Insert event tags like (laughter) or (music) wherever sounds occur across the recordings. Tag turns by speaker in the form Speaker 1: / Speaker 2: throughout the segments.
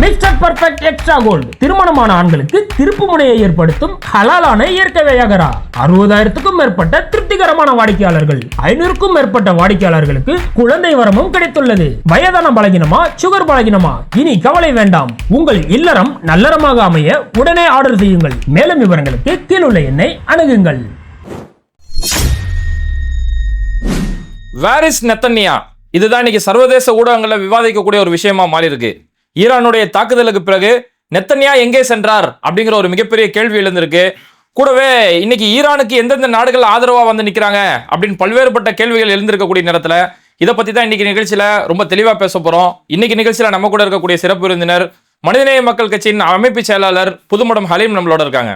Speaker 1: Mister perfect extra gold திருமணமான ஆண்களுக்கு திருப்பு முனையை ஏற்படுத்தும் ஹலாலான இயற்கை வியாகரா. அறுபதாயிரத்துக்கும் மேற்பட்ட திருப்திகரமான வாடிக்கையாளர்கள். ஐநூறுக்கும் மேற்பட்ட வாடிக்கையாளர்களுக்கு குழந்தை வரமும் கிடைத்துள்ளது. வயதான பலகினமா சுகர் பலகினமா? இனி கவலை வேண்டாம். உங்கள் இல்லறம் நல்லறமாக அமைய உடனே ஆர்டர் செய்யுங்கள். மேலும் விவரங்களுக்கு கீழுள்ள எண்ணை அணுகுங்கள்.
Speaker 2: வேர் இஸ் நெத்தன்யா இதுதான் இன்னைக்கு சர்வதேச ஊடகங்களில் விவாதிக்கக்கூடிய ஒரு விஷயமா மாறி இருக்கு ஈரானுடைய தாக்குதலுக்கு பிறகு நெத்தன்யா எங்கே சென்றார் அப்படிங்கிற ஒரு மிகப்பெரிய கேள்வி எழுந்திருக்கு. கூடவே இன்னைக்கு ஈரானுக்கு எந்தெந்த நாடுகள் ஆதரவா வந்து நிக்கிறாங்க அப்படின்னு பல்வேறுபட்ட கேள்விகள் எழுந்திருக்கக்கூடிய நேரத்துல இதை பத்தி தான் இன்னைக்கு நிகழ்ச்சியில ரொம்ப தெளிவா பேச போறோம். இன்னைக்கு நிகழ்ச்சியில நம்ம கூட இருக்கக்கூடிய சிறப்பு விருந்தினர் மனிதநேய மக்கள் கட்சியின் அமைப்பு செயலாளர் புதுமடம் ஹலீம் நம்மளோட இருக்காங்க.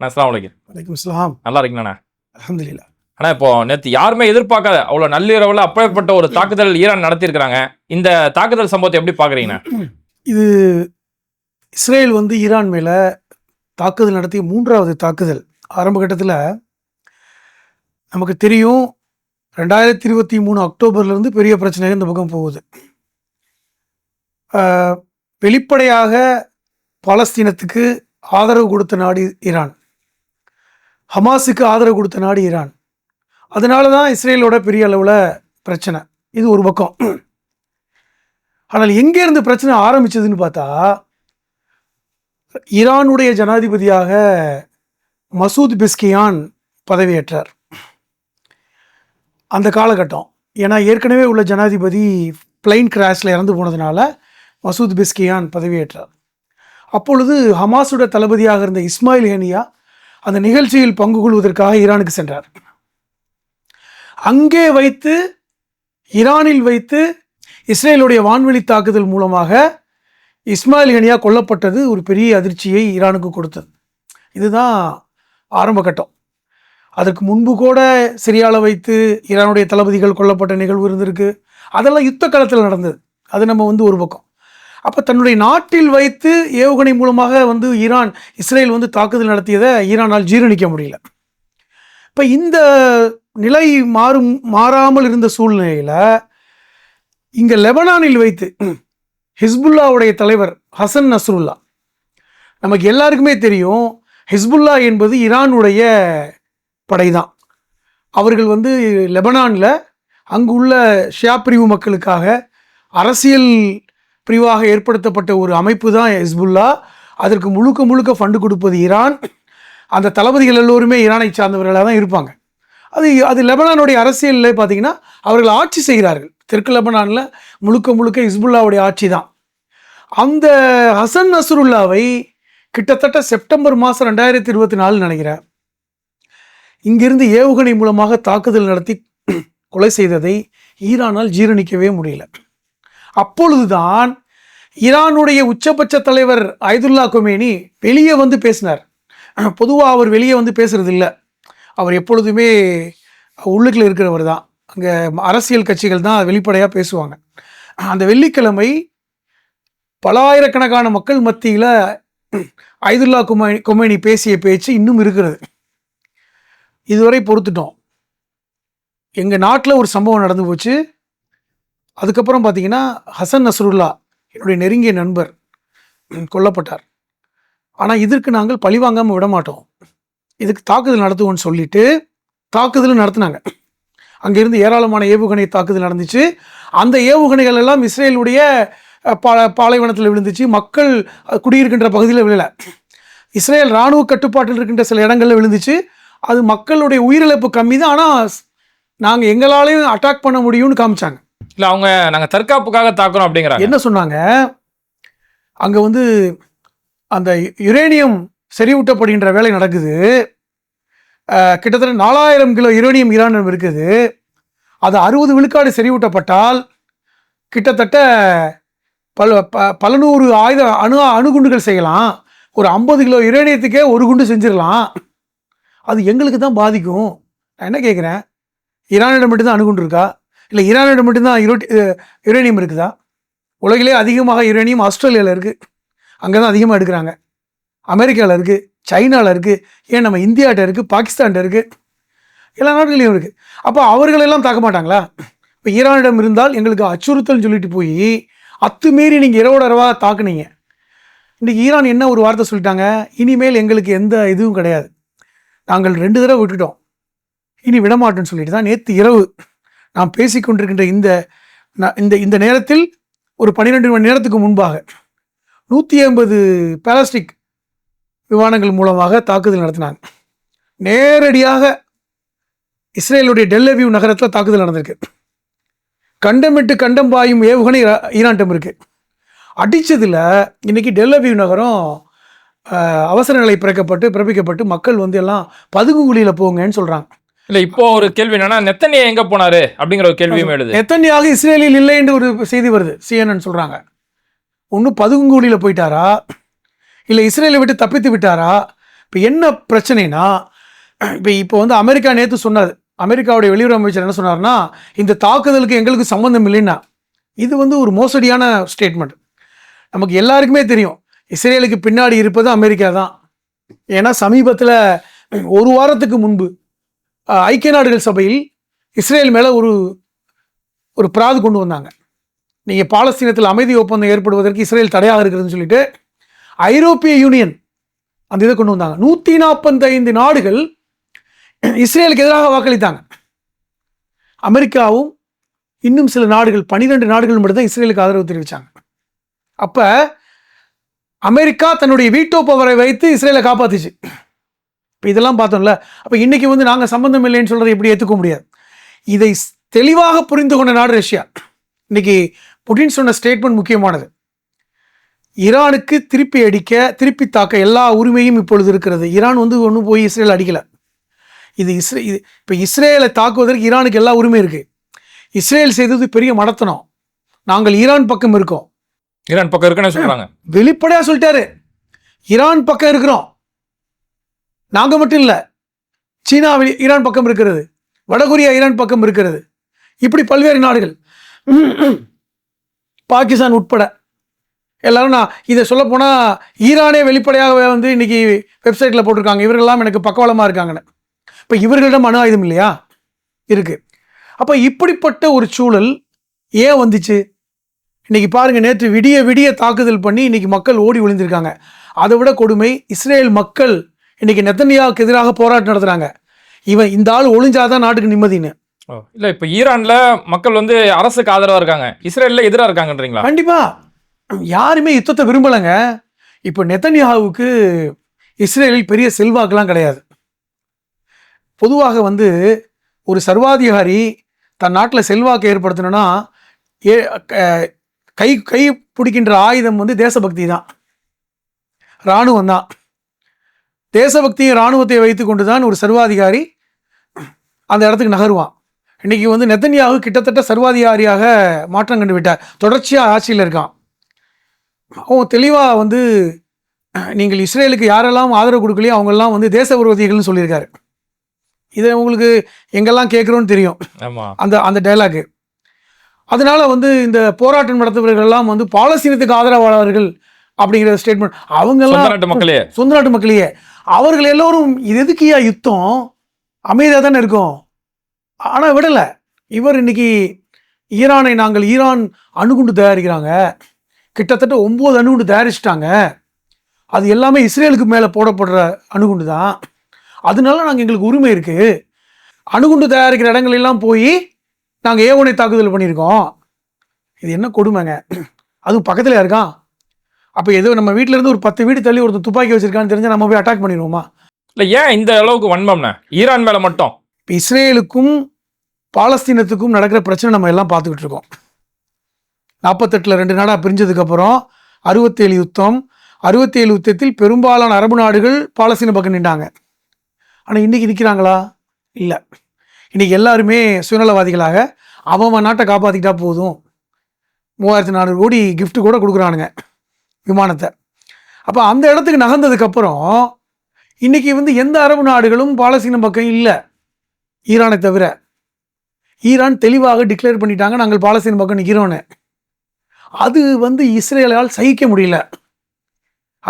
Speaker 2: நான்
Speaker 3: வலைக்கம் இஸ்லாம்
Speaker 2: நல்லா இருக்கீங்கண்ணா
Speaker 3: அல்ஹம்துலில்லாஹ்
Speaker 2: ஆனா இப்போ நேத்து யாருமே எதிர்பார்க்காத அவ்வளவு நள்ளிரவுல அப்பேற்பட்ட ஒரு தாக்குதல் ஈரான் நடத்தியிருக்கிறாங்க. இந்த தாக்குதல் சம்பவத்தை எப்படி பாக்குறீங்கண்ணா? (clears throat)
Speaker 3: இது இஸ்ரேல் வந்து ஈரான் மேலே தாக்குதல் நடத்திய மூன்றாவது தாக்குதல். ஆரம்ப கட்டத்தில் நமக்கு தெரியும் ரெண்டாயிரத்தி இருபத்தி மூணு அக்டோபர்லேருந்து பெரிய பிரச்சனை இந்த பக்கம் போகுது. வெளிப்படையாக பாலஸ்தீனத்துக்கு ஆதரவு கொடுத்த நாடு ஈரான். ஹமாஸுக்கு ஆதரவு கொடுத்த நாடு ஈரான். அதனால தான் இஸ்ரேலோட பெரிய அளவில் பிரச்சனை. இது ஒரு பக்கம். ஆனால் எங்கே இருந்து பிரச்சனை ஆரம்பிச்சதுன்னு பார்த்தா ஈரானுடைய ஜனாதிபதியாக மசூத் பெஸ்கியான் பதவியேற்றார். அந்த காலகட்டம். ஏன்னா ஏற்கனவே உள்ள ஜனாதிபதி பிளைன் கிராஷில் இறந்து போனதுனால மசூத் பெஸ்கியான் பதவியேற்றார். அப்பொழுது ஹமாஸோட தளபதியாக இருந்த இஸ்மாயில் ஹேனியா அந்த நிகழ்ச்சியில் பங்கு கொள்வதற்காக ஈரானுக்கு சென்றார். அங்கே வைத்து ஈரானில் வைத்து இஸ்ரேலுடைய வான்வெளி தாக்குதல் மூலமாக இஸ்மாயில் ஹனியா கொல்லப்பட்டது ஒரு பெரிய அதிர்ச்சியை ஈரானுக்கு கொடுத்தது. இதுதான் ஆரம்ப கட்டம். அதற்கு முன்பு கூட சிரியாவில் வைத்து ஈரானுடைய தளபதிகள் கொல்லப்பட்ட நிகழ்வு இருந்திருக்கு. அதெல்லாம் யுத்த காலத்தில் நடந்தது. அது நம்ம வந்து ஒரு பக்கம். அப்போ தன்னுடைய நாட்டில் வைத்து ஏவுகணை மூலமாக வந்து ஈரான் இஸ்ரேல் வந்து தாக்குதல் நடத்தியதை ஈரானால் ஜீரணிக்க முடியல. இப்போ இந்த நிலை மாறும் மாறாமல் இருந்த சூழ்நிலையில் இங்கே லெபனானில் வைத்து ஹிஸ்புல்லாவுடைய தலைவர் ஹசன் நஸ்ருல்லா. நமக்கு எல்லாருக்குமே தெரியும் ஹிஸ்புல்லா என்பது ஈரானுடைய படைதான். அவர்கள் வந்து லெபனானில் அங்கு உள்ள ஷியா பிரிவு மக்களுக்காக அரசியல் பிரிவாக ஏற்படுத்தப்பட்ட ஒரு அமைப்பு தான் ஹிஸ்புல்லா. அதற்கு முழுக்க முழுக்க ஃபண்டு கொடுப்பது ஈரான். அந்த தளபதிகள் எல்லோருமே ஈரானை சார்ந்தவர்களாக தான் இருப்பாங்க. அது அது லெபனானுடைய அரசியலில் பார்த்திங்கன்னா அவர்கள் ஆட்சி செய்கிறார்கள். தெற்கு லெபனானில் முழுக்க முழுக்க ஹிஸ்புல்லாவுடைய ஆட்சி தான் அந்த ஹசன் நசருல்லாவை கிட்டத்தட்ட செப்டம்பர் மாதம் ரெண்டாயிரத்தி இருபத்தி நாலு நினைக்கிறேன். இங்கிருந்து ஏவுகணை மூலமாக தாக்குதல் நடத்தி (clears throat) கொலை செய்ததை ஈரானால் ஜீரணிக்கவே முடியல. அப்பொழுதுதான் ஈரானுடைய உச்சபட்ச தலைவர் ஐதுல்லா கொமேனி வெளியே வந்து பேசினார். (clears throat) பொதுவாக அவர் வெளியே வந்து பேசுறது இல்லை அவர் எப்பொழுதுமே உள்ளுக்குள்ள இருக்கிறவர் தான். அங்கே அரசியல் கட்சிகள் தான் வெளிப்படையாக பேசுவாங்க. அந்த வெள்ளிக்கிழமை பலாயிரக்கணக்கான மக்கள் மத்தியில் ஐதுல்லா குமே கொமேனி பேசிய பேச்சு இன்னும் இருக்கிறது. இதுவரை பொறுத்துட்டோம். எங்கள் நாட்டில் ஒரு சம்பவம் நடந்து போச்சு. அதுக்கப்புறம் பார்த்தீங்கன்னா ஹசன் நசருல்லா என்னுடைய நெருங்கிய நண்பர் கொல்லப்பட்டார். ஆனால் இதற்கு நாங்கள் பழிவாங்காமல் விட மாட்டோம். இதுக்கு தாக்குதல் நடத்துவோம்னு சொல்லிட்டு தாக்குதல் நடத்துனாங்க. அங்கிருந்து ஏராளமான ஏவுகணை தாக்குதல் நடந்துச்சு. அந்த ஏவுகணைகள் எல்லாம் இஸ்ரேலுடைய பா பாலைவனத்தில் விழுந்துச்சு. மக்கள் குடியிருக்கின்ற பகுதியில் விழல. இஸ்ரேல் இராணுவ கட்டுப்பாட்டில் இருக்கின்ற சில இடங்களில் விழுந்துச்சு. அது மக்களுடைய உயிரிழப்பு கம்மி தான் ஆனால் நாங்கள் எங்களாலையும் அட்டாக் பண்ண முடியும்னு காமிச்சாங்க.
Speaker 2: இல்ல அவங்க நாங்க தற்காப்புக்காக தாக்குறோம் அப்படிங்கிறாங்க.
Speaker 3: என்ன சொன்னாங்க? அங்கே வந்து அந்த யுரேனியம் செறிவூட்டப்படுகின்ற வேலை நடக்குது. கிட்டத்தட்ட நாலாயிரம் கிலோ யுரேனியம் ஈரானியம் இருக்குது. அது அறுபது விழுக்காடு செறிவூட்டப்பட்டால் கிட்டத்தட்ட பல ப பல நூறு ஆயுத அணு அணுகுண்டுகள் செய்யலாம். ஒரு ஐம்பது கிலோ யுரேனியத்துக்கே ஒரு குண்டு செஞ்சிடலாம் அது எங்களுக்கு தான் பாதிக்கும். நான் என்ன கேட்குறேன் ஈரானிடம் மட்டும்தான் அணுகுண்டு இருக்கா? இல்லை ஈரானிடம் மட்டும்தான் யுரோ யுரேனியம் இருக்குதா? உலகிலே அதிகமாக யுரேனியம் ஆஸ்திரேலியாவில் இருக்குது அங்கே தான் அதிகமாக எடுக்கிறாங்க. அமெரிக்காவில் இருக்குது சைனாவில் இருக்குது ஏன் நம்ம இந்தியாட்ட இருக்குது பாகிஸ்தான்கிட்ட இருக்குது எல்லா நாடுகளையும் இருக்குது அப்போ அவர்களெல்லாம் தாக்க மாட்டாங்களா? இப்போ ஈரானிடம் இருந்தால் எங்களுக்கு அச்சுறுத்தல்னு சொல்லிட்டு போய் அத்துமீறி நீங்கள் இரவோட இரவாக தாக்குனீங்க. இன்றைக்கி ஈரான் என்ன ஒரு வார்த்தை சொல்லிட்டாங்க? இனிமேல் எங்களுக்கு எந்த இதுவும் கிடையாது. நாங்கள் ரெண்டு தடவை விட்டுட்டோம். இனி விடமாட்டோம்னு சொல்லிட்டு தான் நேற்று இரவு நாம் பேசிக்கொண்டிருக்கின்ற இந்த இந்த இந்த நேரத்தில் ஒரு பன்னிரெண்டு மணி நேரத்துக்கு முன்பாக நூற்றி ஐம்பது பேலஸ்டிக் விமானங்கள் மூலமாக தாக்குதல் நடத்தினாங்க நேரடியாக இஸ்ரேலுடைய டெல்லவியூ நகரத்தில் தாக்குதல் நடந்திருக்கு. கண்டமிட்டு கண்டம் பாயும் ஏவுகணை ஈரா- ஈரான்டம் இருக்கு. அடிச்சதுல இன்னைக்கு டெல்லவியூ நகரம் அவசர நிலை பிறக்கப்பட்டு பிறப்பிக்கப்பட்டு மக்கள் வந்து எல்லாம் பதுங்குகுழியில போங்கன்னு சொல்றாங்க.
Speaker 2: இல்ல இப்போ ஒரு கேள்வி என்னன்னா நெத்தனியா எங்க போனாரு? அப்படிங்கிற ஒரு கேள்வியும் எழுது.
Speaker 3: எத்தனையாக இஸ்ரேலில் இல்லை என்று ஒரு செய்தி வருது. சிஎன்என் சொல்றாங்க. ஒன்று பதுங்குகுழியில போயிட்டாரா? இல்லை இஸ்ரேலை விட்டு தப்பித்து விட்டாரா? இப்போ என்ன பிரச்சனைனா இப்போ இப்போ வந்து அமெரிக்கா நேற்று சொன்னார் அமெரிக்காவுடைய வெளியுறவு அமைச்சர் என்ன சொன்னார்னா இந்த தாக்குதலுக்கு எங்களுக்கு சம்மந்தம் இல்லைன்னா இது வந்து ஒரு மோசடியான ஸ்டேட்மெண்ட் நமக்கு எல்லாருக்குமே தெரியும் இஸ்ரேலுக்கு பின்னாடி இருப்பது அமெரிக்கா தான். ஏன்னா சமீபத்தில் ஒரு வாரத்துக்கு முன்பு ஐக்கிய நாடுகள் சபையில் இஸ்ரேல் மேலே ஒரு ஒரு பிராது கொண்டு வந்தாங்க. நீங்கள் பாலஸ்தீனத்தில் அமைதி ஒப்பந்தம் ஏற்படுவதற்கு இஸ்ரேல் தடையாக இருக்கிறதுன்னு சொல்லிட்டு ஐரோப்பிய யூனியன் அந்த இதை கொண்டு வந்தாங்க. நூற்றி நாற்பத்தைந்து நாடுகள் (clears throat) இஸ்ரேலுக்கு எதிராக வாக்களித்தாங்க. அமெரிக்காவும் இன்னும் சில நாடுகள் பன்னிரெண்டு நாடுகள் மட்டும்தான் இஸ்ரேலுக்கு ஆதரவு தெரிவித்தாங்க அப்போ அமெரிக்கா தன்னுடைய வீட்டோ பவரை வைத்து இஸ்ரேலை காப்பாத்துச்சு. இப்போ இதெல்லாம் பார்த்தோம்ல அப்போ இன்றைக்கி வந்து நாங்கள் சம்மந்தம் இல்லைன்னு சொல்கிறத எப்படி ஏற்றுக்க முடியாது? இதை தெளிவாக புரிந்து கொண்ட நாடு ரஷ்யா. இன்றைக்கி புட்டின் சொன்ன ஸ்டேட்மெண்ட் முக்கியமானது. ஈரானுக்கு திருப்பி அடிக்க திருப்பி தாக்க எல்லா உரிமையும் இப்பொழுது இருக்கிறது. ஈரான் வந்து ஒன்றும் போய் இஸ்ரேல் அடிக்கலை. இது இஸ்ரே இது இப்போ இஸ்ரேலை தாக்குவதற்கு ஈரானுக்கு எல்லா உரிமை இருக்கு. இஸ்ரேல் செய்தது பெரிய மடத்தனம். நாங்கள் ஈரான் பக்கம் இருக்கோம்.
Speaker 2: ஈரான் பக்கம் இருக்குன்னு சொல்றாங்க.
Speaker 3: வெளிப்படையா சொல்லிட்டாரு. ஈரான் பக்கம் இருக்கிறோம். நாங்க மட்டும் இல்ல சீனா வெளி- ஈரான் பக்கம் இருக்கிறது. வடகொரியா ஈரான் பக்கம் இருக்கிறது. இப்படி பல்வேறு நாடுகள். பாகிஸ்தான் உட்பட. எல்லாரும் நான் இதை சொல்ல போனா ஈரானே வெளிப்படையாகவே வந்து இன்னைக்கு வெப்சைட்ல போட்டிருக்காங்க. இவர்கள்லாம் எனக்கு பக்கவலமா இருக்காங்கன்னு. இப்போ இவர்களிடம் அணு ஆயுதம் இல்லையா? இருக்கு. அப்போ இப்படிப்பட்ட ஒரு சூழல் ஏன் வந்துச்சு? இன்னைக்கு பாருங்க நேற்று விடிய விடிய தாக்குதல் பண்ணி இன்னைக்கு மக்கள் ஓடி ஒளிந்திருக்காங்க. அதை விட கொடுமை இஸ்ரேல் மக்கள் இன்னைக்கு நெத்தனியாவுக்கு எதிராக போராட்டம் நடத்துறாங்க. இவன் இந்த ஆள் ஒளிஞ்சாதான் நாட்டுக்கு நிம்மதின்னு.
Speaker 2: இல்ல இப்ப ஈரான்ல மக்கள் வந்து அரசுக்கு ஆதரவா இருக்காங்க. இஸ்ரேல்ல எதிரா இருக்காங்கன்றீங்களா?
Speaker 3: கண்டிப்பா. யாருமே யுத்தத்தை விரும்பலைங்க. இப்போ நெத்தனியாவுக்கு இஸ்ரேலில் பெரிய செல்வாக்கெல்லாம் கிடையாது. பொதுவாக வந்து ஒரு சர்வாதிகாரி தன் நாட்டில் செல்வாக்கு ஏற்படுத்தணும்னா ஏ க- கை கை பிடிக்கின்ற ஆயுதம் வந்து தேசபக்தி தான். இராணுவம் தான். தேசபக்தியும் இராணுவத்தை வைத்து கொண்டு தான் ஒரு சர்வாதிகாரி அந்த இடத்துக்கு நகருவான். இன்றைக்கி வந்து நெத்தன்யாவு கிட்டத்தட்ட சர்வாதிகாரியாக மாற்றம் கண்டு விட்டார். தொடர்ச்சியாக ஆட்சியில் இருக்கான். அவன் தெளிவாக வந்து நீங்கள் இஸ்ரேலுக்கு யாரெல்லாம் ஆதரவு கொடுக்கலையோ அவங்கெல்லாம் வந்து தேச விரோதிகள்னு சொல்லியிருக்காரு. இதை உங்களுக்கு எங்கெல்லாம் கேட்குறோன்னு தெரியும். அந்த அந்த டைலாக் அதனால வந்து இந்த போராட்டம் நடத்துபவர்கள் எல்லாம் வந்து பாலஸ்தீனத்துக்கு ஆதரவாளர்கள் அப்படிங்கிற ஸ்டேட்மெண்ட் அவங்கெல்லாம்
Speaker 2: மக்களே.
Speaker 3: சொந்த நாட்டு மக்களையே அவர்கள் எல்லோரும் இது எதுக்கியா யுத்தம்? அமைதியாக தானே இருக்கும். ஆனால் விடலை. இவர் இன்னைக்கு ஈரானை நாங்கள் ஈரான் அணுகுண்டு தயாரிக்கிறாங்க. கிட்டத்தட்ட ஒம்பது அணுகுண்டு தயாரிச்சிட்டாங்க. அது எல்லாமே இஸ்ரேலுக்கு மேலே போடப்படுற அணுகுண்டு தான் அதனால நாங்கள் எங்களுக்கு உரிமை இருக்குது அணுகுண்டு தயாரிக்கிற இடங்கள் எல்லாம் போய் நாங்கள் ஏவுகணை தாக்குதல் பண்ணியிருக்கோம். இது என்ன கொடுமைங்க? அதுவும் பக்கத்தில் இருக்கான் அப்போ ஏதோ நம்ம வீட்ல இருந்து ஒரு பத்து வீடு தள்ளி ஒருத்தன் துப்பாக்கி வச்சிருக்கான்னு தெரிஞ்சா நம்ம போய் அட்டாக் பண்ணிடுவோமா?
Speaker 2: இல்ல ஏன் இந்த அளவுக்கு வன்மம்னு? ஈரான் மேல மட்டும்.
Speaker 3: இப்போ இஸ்ரேலுக்கும் பாலஸ்தீனத்துக்கும் நடக்கிற பிரச்சனை நம்ம எல்லாம் பார்த்துக்கிட்டு இருக்கோம். நாற்பத்தெட்டில் ரெண்டு நாடாக பிரிஞ்சதுக்கப்புறம் அறுபத்தேழு யுத்தம் அறுபத்தேழு யுத்தத்தில் பெரும்பாலான அரபு நாடுகள் பாலஸ்தீன பக்கம் நின்றாங்க. ஆனால் இன்றைக்கி நிற்கிறாங்களா இல்லை. இன்றைக்கி எல்லாருமே சுயநலவாதிகளாக அவன் நாட்டை காப்பாற்றிக்கிட்டா போதும். மூவாயிரத்தி நானூறு கோடி கிஃப்ட்டு கூட கொடுக்குறானுங்க விமானத்தை. அப்போ அந்த இடத்துக்கு நகர்ந்ததுக்கப்புறம் இன்னைக்கு வந்து எந்த அரபு நாடுகளும் பாலஸ்தீன பக்கம் இல்லை. ஈரானை தவிர. ஈரான் தெளிவாக டிக்ளேர் பண்ணிட்டாங்க நாங்கள் பாலஸ்தீன் பக்கம் நிற்கிறோன்னு அது வந்து இஸ்ரேலால் சகிக்க முடியல.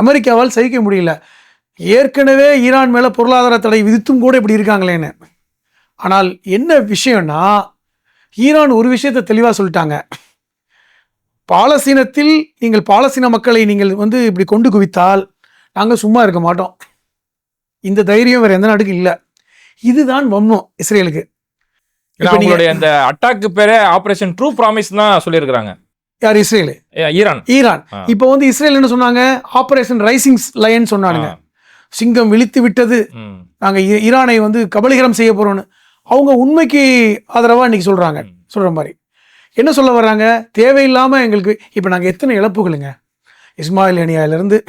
Speaker 3: அமெரிக்காவால் சகிக்க முடியல. ஏற்கனவே ஈரான் மேலே பொருளாதார தடை விதித்தும் கூட இப்படி இருக்காங்களேன்னு. ஆனால் என்ன விஷயம்னா ஈரான் ஒரு விஷயத்தை தெளிவாக சொல்லிட்டாங்க. பாலஸ்தீனத்தில் நீங்கள் பாலஸ்தீன மக்களை நீங்கள் வந்து இப்படி கொண்டு குவித்தால் நாங்கள் சும்மா இருக்க மாட்டோம். இந்த தைரியம் வேற எந்த நாட்டுக்கும் இல்லை. இதுதான் வன்மம் இஸ்ரேலுக்கு.
Speaker 2: அவங்களுடைய அந்த அட்டாக்கு பேரே ஆபரேஷன் ட்ரூ ப்ராமிஸ் தான் சொல்லியிருக்கிறாங்க.
Speaker 3: யார் இஸ்ரேலு?
Speaker 2: ஈரான்.
Speaker 3: ஈரான். இப்போ வந்து இஸ்ரேல் என்ன சொன்னாங்க? ஆபரேஷன் ரைசிங் லயன் சொன்னானுங்க. சிங்கம் விழித்து விட்டது.
Speaker 2: ம்.
Speaker 3: நாங்க ஈ- ஈரானை வந்து கபலீகரம் செய்ய போறோம்னு அவங்க உண்மைக்கு ஆதரவா இன்னைக்கு சொல்றாங்க.
Speaker 2: ம்.
Speaker 3: சொல்ற மாதிரி. என்ன சொல்ல வர்றாங்க? தேவையில்லாம எங்களுக்கு இப்போ நாங்க எத்தனை இழப்புகளுங்க? இஸ்மாயில் அனியால இருந்து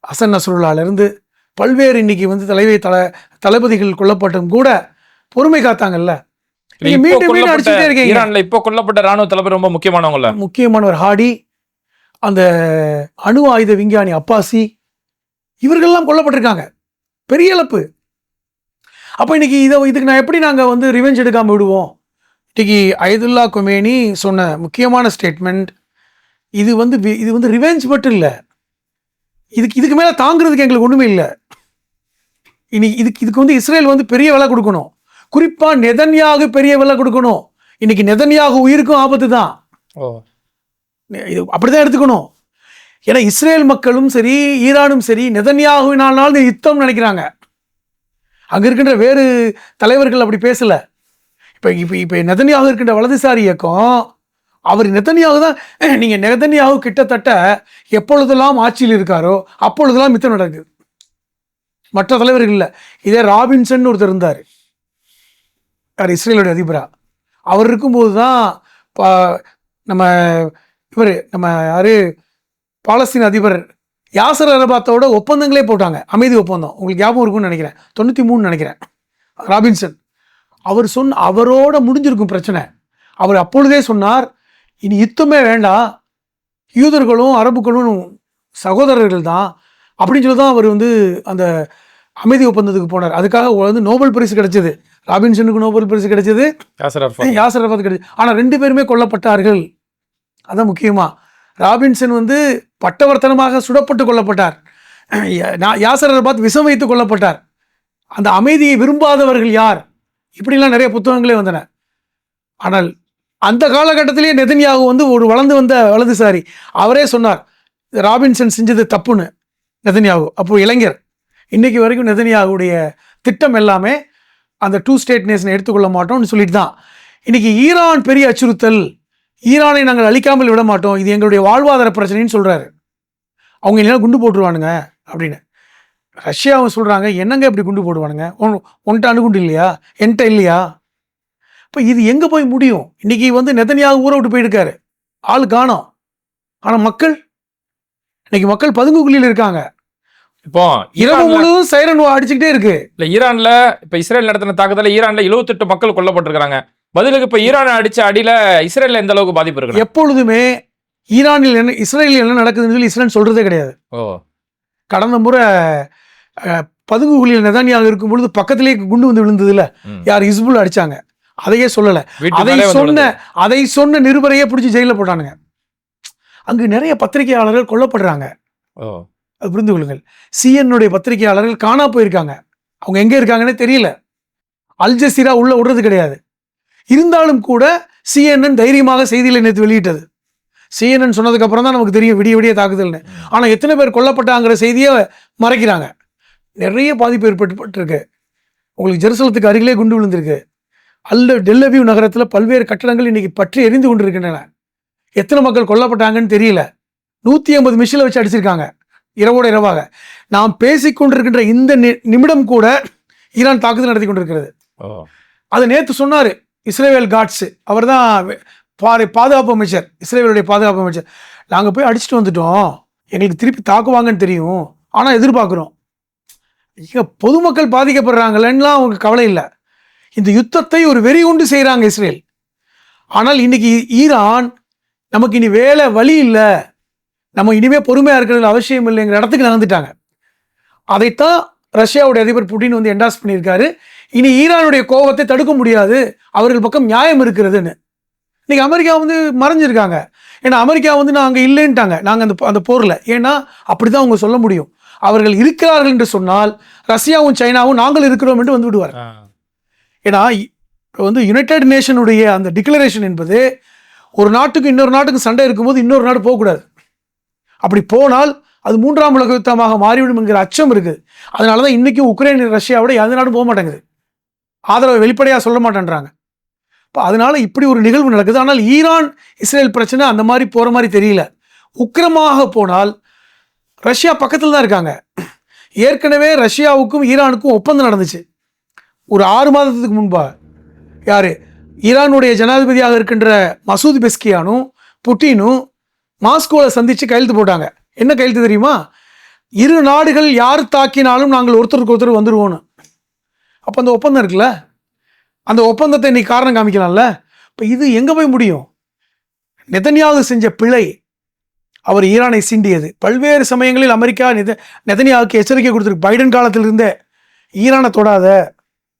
Speaker 3: அசன் நஸ்ருல்லால இருந்து பல்வேறு இன்னைக்கு வந்து தலைவை தல தளபதிகள் கொல்லப்பட்டும் கூட பொறுமை காத்தாங்கல்ல. நீங்க
Speaker 2: இப்போ
Speaker 3: மீண்டும் மீண்டும்
Speaker 2: கொல்லப்பட்ட-
Speaker 3: அடிச்சுட்டே இருக்கீங்க.
Speaker 2: ஈரான்ல இப்போ கொல்லப்பட்ட ராணுவ தளபதி ரொம்ப முக்கியமானவங்கல்ல?
Speaker 3: முக்கியமானவர் ஹாடி அந்த அணு ஆயுத விஞ்ஞானி அப்பாசி இவர்கள்லாம் கொல்லப்பட்டிருக்காங்க. பெரிய இழப்பு. அப்போ இன்னைக்கு இதை இதுக்கு நான் எப்படி நாங்கள் வந்து ரிவெஞ்ச் எடுக்காம விடுவோம்? இன்னைக்கு அயதுல்லா கொமேனி சொன்ன முக்கியமான ஸ்டேட்மெண்ட் இது வந்து இது வந்து ரிவெஞ்ச் மட்டும் இல்லை. இதுக்கு இதுக்கு மேலே தாங்குறதுக்கு எங்களுக்கு ஒன்றுமே இல்லை. இனி இதுக்கு இதுக்கு வந்து இஸ்ரேல் வந்து பெரிய விலை கொடுக்கணும். குறிப்பாக நெதன்யாகு பெரிய விலை கொடுக்கணும். இன்னைக்கு நெதன்யாகு உயிருக்கும் ஆபத்து தான் இது அப்படிதான் எடுத்துக்கணும். ஏன்னா இஸ்ரேல் மக்களும் சரி ஈரானும் சரி நெதன்யாகுவினால்தான் யுத்தம் நினைக்கிறாங்க. அங்கே இருக்கின்ற வேறு தலைவர்கள் அப்படி பேசலை. இப்போ இப்போ இப்போ நெதன்யாகு இருக்கின்ற வலதுசாரி இயக்கம் அவர் நெதன்யாகு தான் நீங்கள் நெதன்யாகு கிட்டத்தட்ட எப்பொழுதெல்லாம் ஆட்சியில் இருக்காரோ அப்பொழுதெல்லாம் யுத்தம் நடக்குது. மற்ற தலைவர்கள் இல்லை. இதே ராபின்சன் ஒருத்தர் இருந்தார். யார்? இஸ்ரேலுடைய அதிபரா. அவர் இருக்கும்போது தான் நம்ம இவர் நம்ம யாரு? பாலஸ்தீன அதிபர் யாசர் அரபாத்தோட ஒப்பந்தங்களே போட்டாங்க. அமைதி ஒப்பந்தம். உங்களுக்கு ஞாபகம் இருக்கும்னு நினைக்கிறேன். தொண்ணூற்றி மூணு நினைக்கிறேன். ராபின்சன். அவர் சொன்ன அவரோட முடிஞ்சிருக்கும் பிரச்சனை. அவர் அப்பொழுதே சொன்னார் இனி யுத்தமே வேண்டாம். யூதர்களும் அரபுக்களும் சகோதரர்கள் தான். அப்படின்னு சொல்லி தான் அவர் வந்து அந்த அமைதி ஒப்பந்தத்துக்கு போனார். அதுக்காக வந்து நோபல் பரிசு கிடைச்சது. ராபின்சனுக்கு நோபல் பரிசு கிடைச்சது.
Speaker 2: யாசர்.
Speaker 3: யாசர் அரபாத் கிடையாது ஆனா ரெண்டு பேருமே கொல்லப்பட்டார்கள். அதான் முக்கியமா. ராபின்சன் வந்து பட்டவர்த்தனமாக சுடப்பட்டு கொல்லப்பட்டார். யா- யாசர் அரபாத் விஷம் வைத்து கொல்லப்பட்டார். அந்த அமைதியை விரும்பாதவர்கள் யார்? இப்படிலாம் நிறைய புத்தகங்களே வந்தன. ஆனால் அந்த காலகட்டத்திலேயே நெதன்யாகு வந்து ஒரு வளர்ந்து வந்த வலதுசாரி. அவரே சொன்னார் ராபின்சன் செஞ்சது தப்புன்னு நெதன்யாகு. அப்போ இளைஞர் இன்றைக்கு வரைக்கும் நெதன்யாகுடைய திட்டம் எல்லாமே அந்த டூ ஸ்டேட் நேஷனை எடுத்துக்கொள்ள மாட்டோம்னு சொல்லிட்டு தான் இன்றைக்கி ஈரான் பெரிய அச்சுறுத்தல் ஈரானை நாங்கள் அழிக்காமல் விட மாட்டோம். இது எங்களுடைய வாழ்வாதார பிரச்சனைன்னு சொல்றாரு. அவங்க இல்லைன்னா குண்டு போட்டுருவானுங்க அப்படின்னு. ரஷ்யாவும் சொல்றாங்க என்னங்க இப்படி குண்டு போடுவானுங்க? உன் உன்ட்ட அணுகுண்டு இல்லையா? என்கிட்ட இல்லையா? இப்போ இது எங்க போய் முடியும்? இன்னைக்கு வந்து நெதனியாக ஊரை விட்டு போயிருக்காரு. ஆள் காணோம். ஆனா மக்கள்? இன்னைக்கு மக்கள் பதுங்குக்குழியில் இருக்காங்க.
Speaker 2: இப்போ
Speaker 3: இரவு முழுவதும் சைரன் அடிச்சுக்கிட்டே இருக்கு.
Speaker 2: இல்ல ஈரான்ல இப்ப இஸ்ரேல் நடத்தின தாக்குதல ஈரான்ல 78 மக்கள் கொல்லப்பட்டிருக்காங்க பதிலுக்கு இப்ப ஈரான் அடிச்ச அடியில இஸ்ரேல்ல எந்த அளவுக்கு பாதிப்பு இருக்கு
Speaker 3: எப்பொழுதுமே ஈரானில் என்ன இஸ்ரேலில் என்ன நடக்குதுன்னு சொல்லி இஸ்ரேல் சொல்றதே கிடையாது.
Speaker 2: ஓ.
Speaker 3: கடந்த முறை அஹ், பதுங்கு குழியில் நெதானியாக இருக்கும் பொழுது பக்கத்திலேயே குண்டு வந்து விழுந்ததுல. யார் ஹிஸ்புல் அடிச்சாங்க. அதையே சொல்லல. அதை சொன்ன. அதை சொன்ன நிருபரையே பிடிச்சி ஜெயிலில் போட்டானுங்க. அங்கு நிறைய பத்திரிகையாளர்கள் கொல்லப்படுறாங்க. அது புரிந்து கொள்ளுங்கள். சிஎன்னுடைய பத்திரிகையாளர்கள் காணா போயிருக்காங்க. அவங்க எங்க இருக்காங்கன்னே தெரியல. அல் ஜசீரா உள்ள விடுறது கிடையாது. இருந்தாலும் கூட சிஎன்என் தைரியமாக செய்திகளை நேற்று வெளியிட்டது. சிஎன்என் சொன்னதுக்கு அப்புறம் தான் நமக்கு தெரியும் விடிய விடிய தாக்குதல்னு. ஆனா எத்தனை பேர் கொல்லப்பட்டாங்கிற செய்தியை மறைக்கிறாங்க. நிறைய பாதிப்பு ஏற்பட்டுருக்கு. உங்களுக்கு ஜெருசலத்துக்கு அருகிலே குண்டு விழுந்திருக்கு. அல்ல டெல்லவியூ நகரத்தில் பல்வேறு கட்டடங்கள் இன்னைக்கு பற்றி எரிந்து கொண்டிருக்கின்றன. எத்தனை மக்கள் கொல்லப்பட்டாங்கன்னு தெரியல. நூற்றி ஐம்பது மிஷிலை வச்சு அடிச்சிருக்காங்க. இரவோட இரவாக. நாம் பேசிக் கொண்டிருக்கின்ற இந்த நிமிடம் கூட ஈரான் தாக்குதல் நடத்தி கொண்டிருக்கிறது. அது நேற்று சொன்னார். இஸ்ரேவேல் காட்ஸு. அவர் தான் பாதுகாப்பு அமைச்சர் இஸ்ரேவேலுடைய பாதுகாப்பு அமைச்சர். நாங்கள் போய் அடிச்சுட்டு வந்துட்டோம். எங்களுக்கு திருப்பி தாக்குவாங்கன்னு தெரியும். ஆனால் எதிர்பார்க்குறோம். இங்கே பொதுமக்கள் பாதிக்கப்படுறாங்களேன்னுலாம் அவங்க கவலை இல்லை. இந்த யுத்தத்தை ஒரு வெறி உண்டு செய்கிறாங்க இஸ்ரேல். ஆனால் இன்னைக்கு ஈரான் நமக்கு இனி வேலை வழி இல்லை. நம்ம இனிமேல் பொறுமையாக இருக்கிறது அவசியம் இல்லைங்கிற இடத்துக்கு நகர்ந்துட்டாங்க. அதைத்தான் ரஷ்யாவுடைய அதிபர் புட்டின் வந்து என்டாஸ் பண்ணியிருக்காரு. இனி ஈரானுடைய கோபத்தை தடுக்க முடியாது. அவர்கள் பக்கம் நியாயம் இருக்கிறதுன்னு. இன்னைக்கு அமெரிக்கா வந்து மறைஞ்சிருக்காங்க. ஏன்னா அமெரிக்கா வந்து நாங்கள் இல்லைன்ட்டாங்க. நாங்கள் அந்த அந்த போரில். ஏன்னா அப்படிதான் அவங்க சொல்ல முடியும். அவர்கள் இருக்கிறார்கள் என்று சொன்னால் ரஷ்யாவும் சைனாவும் நாங்கள் இருக்கிறோம் என்று வந்து விடுவார். ஏன்னா வந்து யுனைடெட் நேஷனுடைய அந்த டிக்ளரேஷன் என்பது ஒரு நாட்டுக்கு இன்னொரு நாட்டுக்கு சண்டை இருக்கும்போது இன்னொரு நாடு போகக்கூடாது. அப்படி போனால் அது மூன்றாம் உலக யுத்தமாக மாறிவிடும் என்கிற அச்சம் இருக்குது. அதனால தான் இன்றைக்கும் உக்ரைன் ரஷ்யாவோட எந்த நாடும் போக மாட்டேங்குது. ஆதரவை வெளிப்படையாக சொல்ல மாட்டேன்றாங்க. இப்போ அதனால இப்படி ஒரு நிகழ்வு நடக்குது. ஆனால் ஈரான் இஸ்ரேல் பிரச்சனை அந்த மாதிரி போகிற மாதிரி தெரியல. உக்கிரமாக போனால் ரஷ்யா பக்கத்தில் தான் இருக்காங்க. ஏற்கனவே ரஷ்யாவுக்கும் ஈரானுக்கும் ஒப்பந்தம் நடந்துச்சு. ஒரு ஆறு மாதத்துக்கு முன்பாக யார்? ஈரானுடைய ஜனாதிபதியாக இருக்கின்ற மசூத் பெஸ்கியானும் புட்டினும் மாஸ்கோவில் சந்தித்து கையெழுத்து போட்டாங்க. என்ன கையெழுத்து தெரியுமா? இரு நாடுகள் யார் தாக்கினாலும் நாங்கள் ஒருத்தருக்கு ஒருத்தர் வந்துடுவோன்னு அப்போ அந்த ஒப்பந்தம் இருக்குல்ல? அந்த ஒப்பந்தத்தை நீ காரணம் காமிக்கலாம்ல? இப்போ இது எங்கே போய் முடியும்? நெதன்யாகு செஞ்ச பிழை அவர் ஈரானை சீண்டியது. பல்வேறு சமயங்களில் அமெரிக்கா நெத நெதன்யாவுக்கு எச்சரிக்கை கொடுத்துருக்கு. பைடன் காலத்திலிருந்தே ஈரானை தொடாத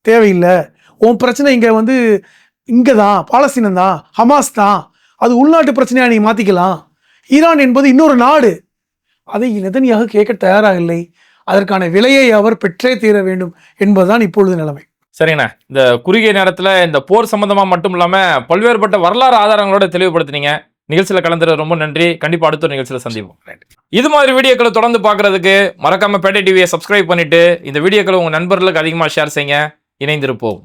Speaker 3: தேவையில்லை. உன் பிரச்சனை இங்கே வந்து இங்கே தான் பாலஸ்தீனம் தான் ஹமாஸ் தான் அது உள்நாட்டு பிரச்சனையாக நீ மாற்றிக்கலாம் ஈரான் என்பது இன்னொரு நாடு. அதை நெதனியாக கேட்க தயாராக இல்லை. அதற்கான விலையை அவர் பெற்றே தீர வேண்டும் என்பதுதான் இப்பொழுது நிலைமை.
Speaker 2: சரிங்கண்ணா. இந்த குறுகிய நேரத்துல இந்த போர் சம்பந்தமா மட்டும் இல்லாம பல்வேறுபட்ட வரலாறு ஆதாரங்களோட தெளிவுபடுத்தினீங்க. நிகழ்ச்சியில கலந்துறது ரொம்ப நன்றி. கண்டிப்பா அடுத்த நிகழ்ச்சியில சந்திப்போம். இது மாதிரி வீடியோக்களை தொடர்ந்து பார்க்கிறதுக்கு மறக்காம பேட்டை டிவியை சப்ஸ்கிரைப் பண்ணிட்டு இந்த வீடியோக்களை உங்க நண்பர்களுக்கு அதிகமா ஷேர் செய்யுங்க. இணைந்திருப்போம்.